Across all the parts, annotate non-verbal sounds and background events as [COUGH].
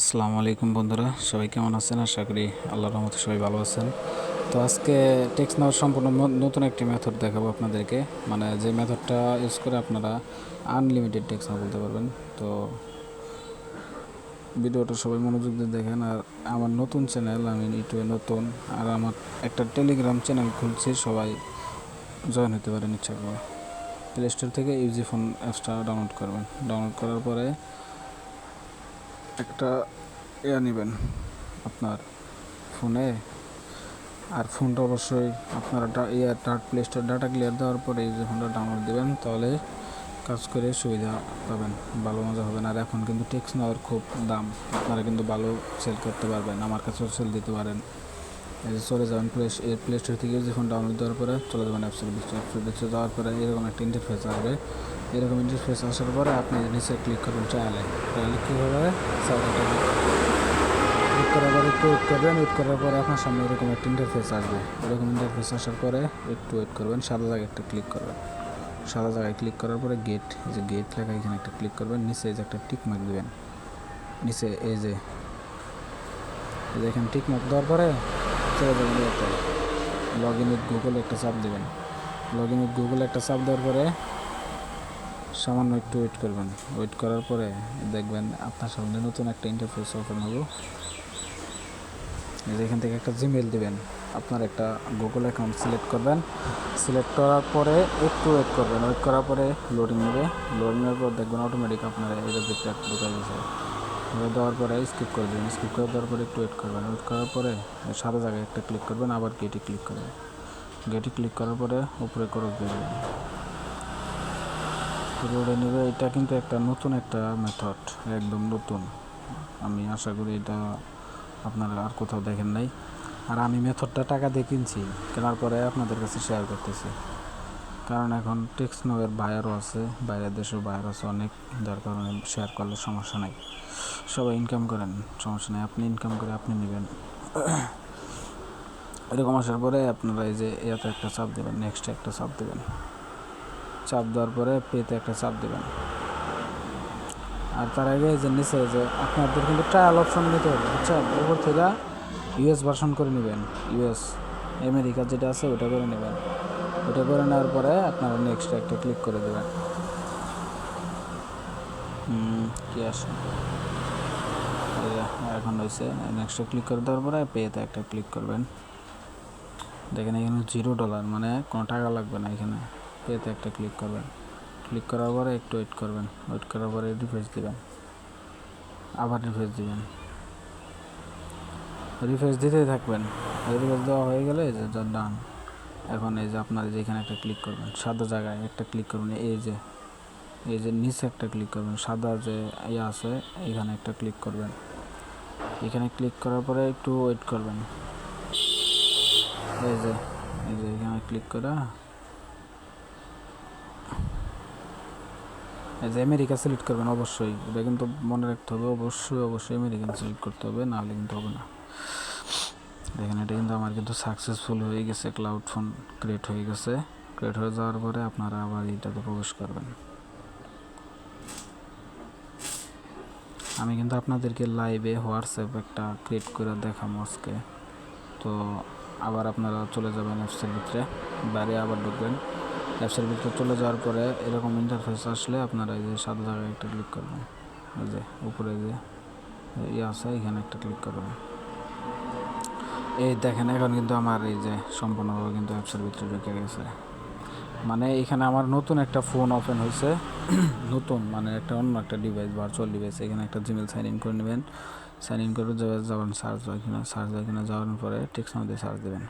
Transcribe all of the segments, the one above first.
আসসালামু আলাইকুম বন্ধুরা, সবাই কেমন আছেন? আশা করি আল্লাহ রহমতে সবাই ভালো আছেন। তো আজকে টেক্সট নেওয়ার সম্পূর্ণ নতুন একটি মেথড দেখাবো আপনাদেরকে। মানে যে মেথডটা ইউজ করে আপনারা আনলিমিটেড টেক্সট নাও বলতে পারবেন। তো ভিডিওটা সবাই মনোযোগ দিয়ে দেখেন। আর আমার নতুন চ্যানেল আমি ইউটিউবে নতুন, আর আমার একটা টেলিগ্রাম চ্যানেল খুলছি, সবাই জয়েন হতে পারেন ইচ্ছা করে। প্লে স্টোর থেকে ইউজি ফোন অ্যাপসটা ডাউনলোড করবেন। ডাউনলোড করার পরে একটা ইয়া নেবেন আপনার ফোনে। আর ফোনটা অবশ্যই আপনারা ইয়া প্লে স্টোর ডাটা ক্লিয়ার দেওয়ার পরে এই যে ফোনটা ডাউনলোড দেবেন, তাহলে কাজ করে সুবিধা পাবেন, ভালো মজা হবেন আর এখন কিন্তু টেক্স নেওয়ার খুব দাম, আপনারা কিন্তু ভালো সেল করতে পারবেন, আমার কাছেও সেল দিতে পারেন। এই যে চলে যাবেন প্লে এর প্লে স্টোর থেকে যে ফোন ডাউনলোড দেওয়ার পরে চলে যাবেন অ্যাপসের অ্যাপসের যাওয়ার পরে এরকম একটা ইন্টারফেস আসবে। এরকম ইন্টারফেস আসার পরে আপনি নিচে ক্লিক করবেন ট্রায়ালে ট্রায়ালে কী হবে সার্ভারটা ক্লিক করার পরে একটু ওয়েট করবেন। ওয়েট করার পরে আপনার সামনে এরকম একটা ইন্টারফেস আসবে। এরকম ইন্টারফেস আসার পরে একটু ওয়েট করবেন। সাদা জায়গায় একটা ক্লিক করবেন। সাদা জায়গায় ক্লিক করার পরে গেট যে গেট লেখা এখানে একটা ক্লিক করবেন। নিচে এই যে একটা টিক মার্ক দেবেন। নিচে এই যে এখানে টিক মার্ক দেওয়ার পরে চলে যাবেন লগ ইন উইথ গুগল একটা চাপ দেবেন। লগ ইন উইথ গুগল একটা চাপ দেওয়ার পরে সামান্য একটু ওয়েট করবেন। ওয়েট করার পরে দেখবেন আপনার সামনে নতুন একটা ইন্টারফেস ওপেন হব। এই যে এখান থেকে একটা জিমেল দিবেন। আপনার একটা গুগল অ্যাকাউন্ট সিলেক্ট করবেন। সিলেক্ট করার পরে একটু ওয়েট করবেন। ওয়েট করার পরে লোডিং নেবে। লোডিংয়ের পর দেখবেন অটোমেটিক আপনার ভিতরে একটা ঢুকে গেছে। দেওয়ার পরে স্কিপ করে দেবেন। স্কিপ করে দেওয়ার পরে একটু ওয়েট করবেন। ওয়েট করার পরে সাদা জায়গায় একটা ক্লিক করবেন। আবার গেটে ক্লিক করবেন। গেটে ক্লিক করার পরে উপরে করে দেবেন। রোডে নেবে এটা কিন্তু একটা নতুন একটা মেথড একদম নতুন। আমি আশা করি এটা আপনারা আর কোথাও দেখেন নাই। আর আমি মেথডটা টাকা দিয়ে কিনছি, কেনার পরে আপনাদের কাছে শেয়ার করতেছি। কারণ এখন টেক্স নোয়ের বায়ারও আছে, বাইরের দেশেও বায়ার আছে অনেক, যার কারণে শেয়ার করলে সমস্যা নাই। সবাই ইনকাম করেন, সমস্যা নেই। আপনি ইনকাম করে আপনি নেবেন। এরকম আসার পরে আপনারা এই যে ইয়াতে একটা চাপ দেবেন নেক্সট একটা চাপ দেবেন। চাপ দেওয়ার পরে পেতে একটা চাপ দেবেন। আর তার আগে যে নিচে যে আপনাদের কিন্তু ট্রায়াল অপশন নিতে হবে, বুঝছেন? উপর থেকে ইউএস ভার্সন করে নেবেন। ইউএস আমেরিকা যেটা আছে ওটা করে নেবেন। ওটা করে নেওয়ার পরে আপনারা নেক্সট একটা ক্লিক করে দেবেন। কি আসে? এখন হয়েছে নেক্সটে ক্লিক করে দেওয়ার পরে পেতে একটা ক্লিক করবেন। দেখেন এখানে জিরো ডলার মানে কোনো টাকা লাগবে না এখানে। পেতে একটা ক্লিক করবেন। ক্লিক করার পরে একটু ওয়েট করবেন। ওয়েট করার পরে রিফ্রেশ দেবেন। আবার রিফ্রেশ দেবেন। রিফ্রেশ দিতেই থাকবেন। রিফ্রেশ দেওয়া হয়ে গেলে যে ডান এখন এই যে আপনার যে এখানে একটা ক্লিক করবেন। সাদা জায়গায় একটা ক্লিক করবেন। এই যে এই যে নিচে একটা ক্লিক করবেন। সাদা যে ইয়ে আছে, এখানে একটা ক্লিক করবেন। এখানে ক্লিক করার পরে একটু ওয়েট করবেন। এই যে এই যে এখানে ক্লিক করা। যে আমেরিকা সিলেক্ট করবেন অবশ্যই। এটা কিন্তু মনে রাখতে হবে, অবশ্যই অবশ্যই আমেরিকান সিলেক্ট করতে হবে, নাহলে কিন্তু হবে না। দেখেন, এটা কিন্তু আমার কিন্তু সাকসেসফুল হয়ে গেছে ক্লাউড ফোন ক্রিয়েট হয়ে গেছে। ক্রিয়েট হয়ে যাওয়ার পরে আপনারা আবার এইটাতে প্রবেশ করবেন। আমি কিন্তু আপনাদেরকে লাইভে হোয়াটসঅ্যাপ একটা ক্রিয়েট করে দেখাবো আজকে। তো আবার আপনারা চলে যাবেন অ্যাপসের ভিতরে, বাইরে আবার ঢুকবেন। অ্যাপসের ভিতরে চলে যাওয়ার পরে এরকম ইন্টারফেস আসলে আপনারা এই যে সাদা জায়গায় একটা ক্লিক করবেন। এই যে উপরে যে ইয়ে আছে, এখানে একটা ক্লিক করবেন। এই দেখেন, এখন কিন্তু আমার এই যে সম্পূর্ণভাবে কিন্তু অ্যাপসের ভিতরে ঢুকে গেছে। মানে এখানে আমার নতুন একটা ফোন ওপেন হয়েছে। [CLEARS THROAT] নতুন মানে একটা অন্য একটা ডিভাইস ভার্চুয়াল ডিভাইস এখানে একটা জিমেল সাইন ইন করে নেবেন। সাইন ইন করে যাবে যাবেন সার্চ হয় কিনা সার্চ হয় কিনা, যাওয়ার পরে টেক্সট মধ্যে সার্চ দেবেন।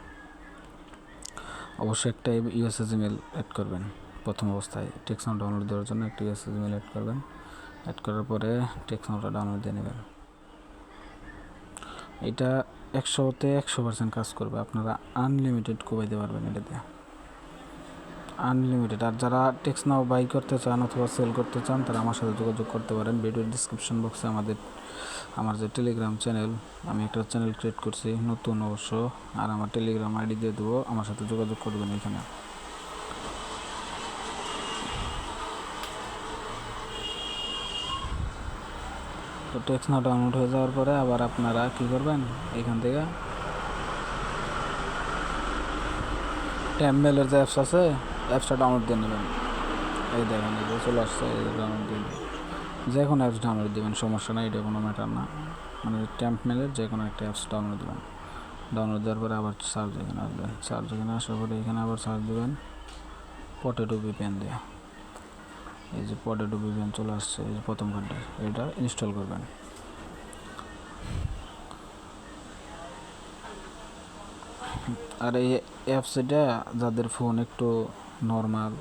অবশ্যই একটা ইউএসএস ইমেল অ্যাড করবেন। প্রথম অবস্থায় টেক্সন ডাউনলোড দেওয়ার জন্য একটা ইউএসএ জিমেল অ্যাড করবেন। অ্যাড করার পরে টেক্সনটা ডাউনলোড দিয়ে নেবেন। এটা একশোতে একশো পার্সেন্ট কাজ করবে। আপনারা আনলিমিটেড কোবাইতে পারবেন এটাতে। আনলিমিটেড আর যারা টেক্স নাও বাই করতে চান অথবা সেল করতে চান, তারা আমার সাথে যোগাযোগ করতে পারেন। ভিডিওর ডিসক্রিপশন বক্সে আমাদের আমার যে টেলিগ্রাম চ্যানেল আমি একটা চ্যানেল ক্রিয়েট করছি, নতুন অবশ্য, আর আমার টেলিগ্রাম আইডি দিয়ে দেবো, আমার সাথে যোগাযোগ করবেন এখানে। তো টেক্সট না ডাউনলোড হয়ে যাওয়ার পরে আবার আপনারা কী করবেন? এখান থেকে ট্যামমেলের যে অ্যাপস আছে অ্যাপসটা ডাউনলোড দিয়ে নেবেন। এই দেখেন চলে আসছে, এই ডাউনলোড দিয়ে। যে কোনো অ্যাপস ডাউনলোড দেবেন, সমস্যা নাই, এটা কোনো ম্যাটার না। মানে ট্যাম্প মেলের যে কোনো একটা অ্যাপস ডাউনলোড দেবেন। ডাউনলোড দেওয়ার পরে আবার সার্চ এখানে আসবেন সার্চ এখানে আসার পরে এখানে আবার সার্চ দেবেন পটেটো ভিপিএন দিয়ে। এই যে পটেটো ভিপিএন চলে আসছে, এই যে প্রথম ঘণ্টা এটা ইনস্টল করবেন। আর এই অ্যাপসটা যাদের ফোন একটু নর্মাল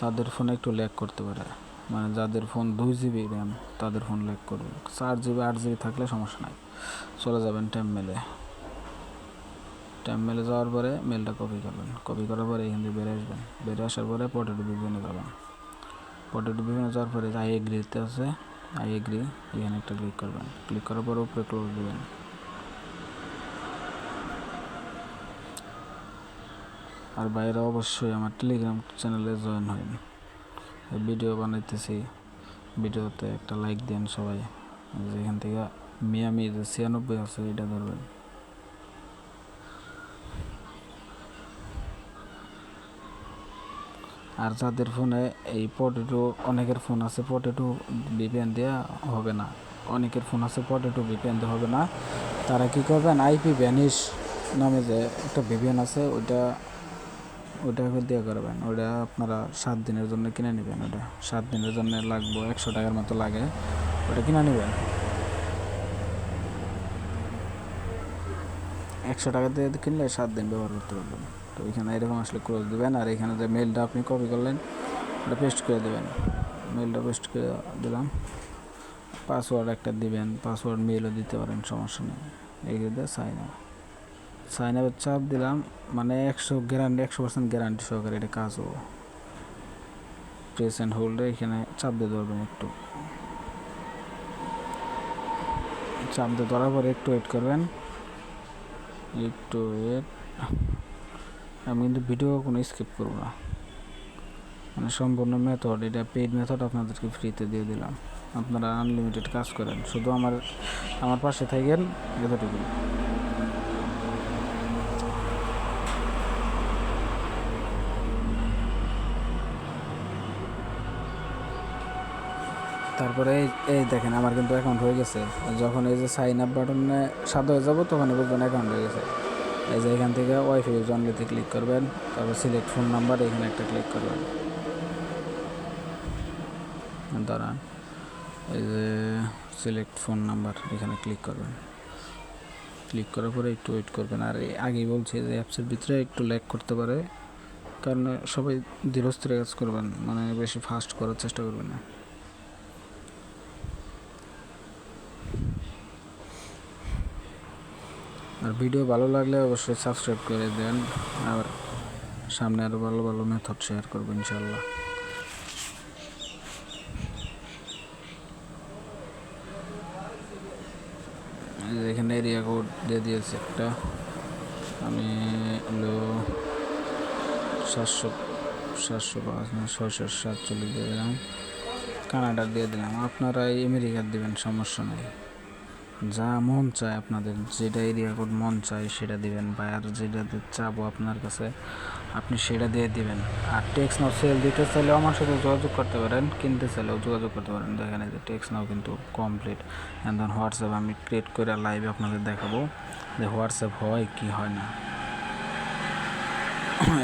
তাদের ফোনে একটু ল্যাগ করতে পারে। মানে যাদের ফোন দুই জিবি র্যাম তাদের ফোন ল্যাগ করবে। চার জিবি আট জিবি থাকলে সমস্যা নাই। চলে যাবেন ট্যাম মেলে ট্যাম মেলে যাওয়ার পরে মেলটা কপি করবেন। কপি করার পরে এখান থেকে বেরিয়ে আসবেন। বেরিয়ে আসার পরে পটেটো বিভিনে যাবেন। পটেটো বিভিনে যাওয়ার পরে আই এগ্রিতে আছে। আই এগ্রি এখানে একটা ক্লিক করবেন। ক্লিক করার পরে উপরে ক্লোজ দেবেন। আর বাইরে অবশ্যই আমার টেলিগ্রাম চ্যানেলে জয়েন হন ভিডিও বানাইতেছি। ভিডিওতে একটা লাইক দেন সবাই। যেখান থেকে মিয়ামি যে ছিয়ানব্বই আছে, এটা ধরবেন। আর যাদের ফোনে এই পটেটো অনেকের ফোন আছে পটেটো ভিপিএন দেওয়া হবে না। অনেকের ফোন আছে পটেটো ভিপিএন দেওয়া হবে না। তারা কি করবেন? আইপি ভ্যানিশ নামে যে একটা ভিপিএন আছে, ওইটা ওটা দিয়ে করবেন। ওটা আপনারা সাত দিনের জন্য কিনে নেবেন ওটা। সাত দিনের জন্য লাগবে একশো টাকার মতো লাগে। ওটা কিনে নেবেন। একশো টাকা দিয়ে কিনলে সাত দিন ব্যবহার করতে পারবেন। তো এখানে এরকম আসলে ক্লোজ দেবেন আর এখানে যে মেলটা আপনি কপি করলেন, ওটা পেস্ট করে দেবেন। মেলটা পেস্ট করে দিলাম। পাসওয়ার্ড একটা দিবেন পাসওয়ার্ড মেলও দিতে পারেন, সমস্যা নেই। দিয়ে সাইন আপ সাইন আপের চাপ দিলাম মানে একশো গ্যারান্টি একশো পার্সেন্ট গ্যারান্টি সহকারে এটা কাজ হব প্রেস অ্যান্ড হোল্ডে এখানে চাপ দিয়ে ধরবেন একটু। চাপ দিয়ে ধরার পরে একটু ওয়েট করবেন। একটু ওয়েট আমি কিন্তু ভিডিও কোনো স্কিপ করব না। মানে সম্পূর্ণ মেথড এটা পেইড মেথড আপনাদেরকে ফ্রিতে দিয়ে দিলাম। আপনারা আনলিমিটেড কাজ করেন। শুধু আমার আমার পাশে থাকেন এতটুকু তারপরে এই দেখেন আমার কিন্তু অ্যাকাউন্ট হয়ে গেছে। যখন এই যে সাইন আপ বাটনে সাদা হয়ে যাব তখন বুঝবেন অ্যাকাউন্ট হয়ে গেছে। এই যে এখান থেকে ওয়াইফাই ইউজ অনলিতে ক্লিক করবেন, তারপর সিলেক্ট ফোন নাম্বার এখানে একটা ক্লিক করবেন। দাঁড়ান, এই যে সিলেক্ট ফোন নাম্বার এখানে ক্লিক করবেন। ক্লিক করার পরে একটু ওয়েট করবেন। আর আগেই বলছি যে অ্যাপসের ভিতরে একটু ল্যাক করতে পারে, কারণ সবাই ধীরস্থিরে কাজ করবেন মানে বেশি ফাস্ট করার চেষ্টা করবেন না। আর ভিডিও ভালো লাগলে অবশ্যই সাবস্ক্রাইব করে দেন, আর সামনে আরও ভালো ভালো মেথড শেয়ার করব ইনশাল্লাহ এখানে এরিয়া কোড দিয়ে দিয়েছে একটা। আমি হলো সাতশো সাতশো পাঁচ ছয়শো সাতচল্লিশ দিয়ে দিলাম। কানাডার দিয়ে দিলাম। আপনারা আমেরিকার দেবেন, সমস্যা নেই। যা মন চায় আপনাদের, যেটা এরিয়া কোড মন চায় সেটা দিবেন বা আর যেটা চাবো আপনার কাছে, আপনি সেটা দিয়ে দিবেন। আর টেক্স নাও সেল দিতে চাইলেও আমার সাথে যোগাযোগ করতে পারেন, কিনতে চাইলেও যোগাযোগ করতে পারেন। দেখেন যে টেক্স নাও কিন্তু কমপ্লিট অ্যান্ড দেন হোয়াটসঅ্যাপ আমি ক্রিয়েট করে লাইভে আপনাদের দেখাবো যে হোয়াটসঅ্যাপ হয় কি হয় না।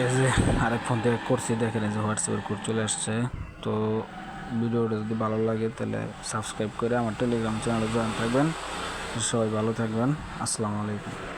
এই যে আরেক ফোন থেকে করছি, দেখেন যে হোয়াটসঅ্যাপের কোড চলে আসছে। তো ভিডিওটা যদি ভালো লাগে তাহলে সাবস্ক্রাইব করে আমার টেলিগ্রাম চ্যানেলে জয়েন থাকবেন। সবাই ভালো থাকবেন। আসসালামু আলাইকুম।